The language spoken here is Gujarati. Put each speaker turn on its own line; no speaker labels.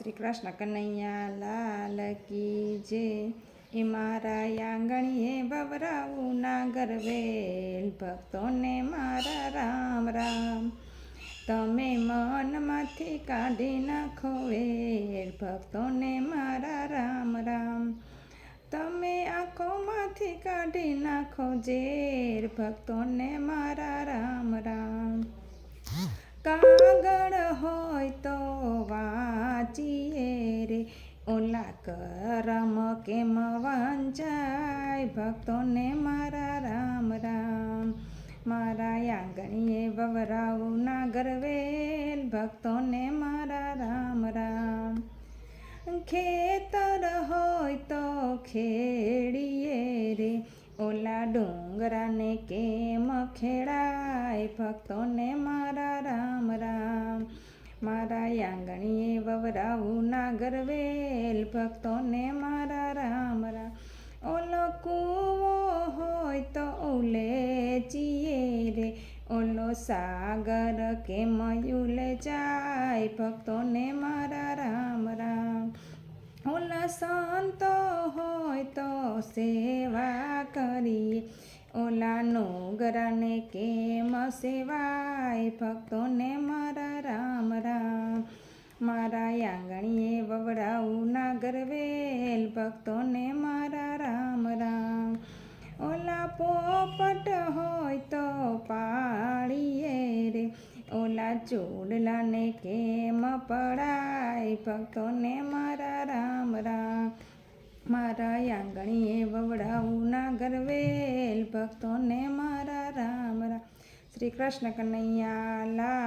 શ્રી કૃષ્ણ કનૈયા લાલ કી જે. એ મારા આંગણીએ ભવરાવું ના ભક્તોને મારા રામ રામ. તમે મનમાંથી કાઢી નાખો વેર ભક્તોને મારા રામ રામ. તમે આંખોમાંથી કાઢી નાખો ઝેર ભક્તોને મારા રામ રામ. કાગળ ઓલા કરમ કેમ વાંચાય? ભક્તોને મારા રામ રામ. મારા આંગણીએ વવરાવું ના ગરવેલ ભક્તોને મારા રામ રામ. ખેતર હોય તો ખેડીએ રે. ઓલા ડુંગરાને કેમ ખેડાય? ભક્તોને મારા રામ રામ. મારા આંગણીએ વવરાવું ના ગરવેલ. ભક્તોને મારા રામ રામ. ઓલો કૂવો હોય તો ઓલે ચીએ રે. ઓલો સાગર કે મયુલે જાય? ભક્તોને મારા રામ રામ. ઓલા સંતો હોય તો સેવા કરીએ. ઓલા નોગરાને કેમ સેવાય? ભક્તોને મારા રામ મારા આંગણીએ વવડાવું ના ગરવેલ ભક્તોને મારા રામ રામ. ઓલા પોપટ હોય તો પાડીએ રે. ઓલા ચોડલાને કેમ પડાય? ભક્તોને મારા રામ રામ. મારા આંગણીએ વવડાવું ના ગરવેલ ભક્તોને મારા રામ રામ. શ્રી કૃષ્ણ કનૈયા જય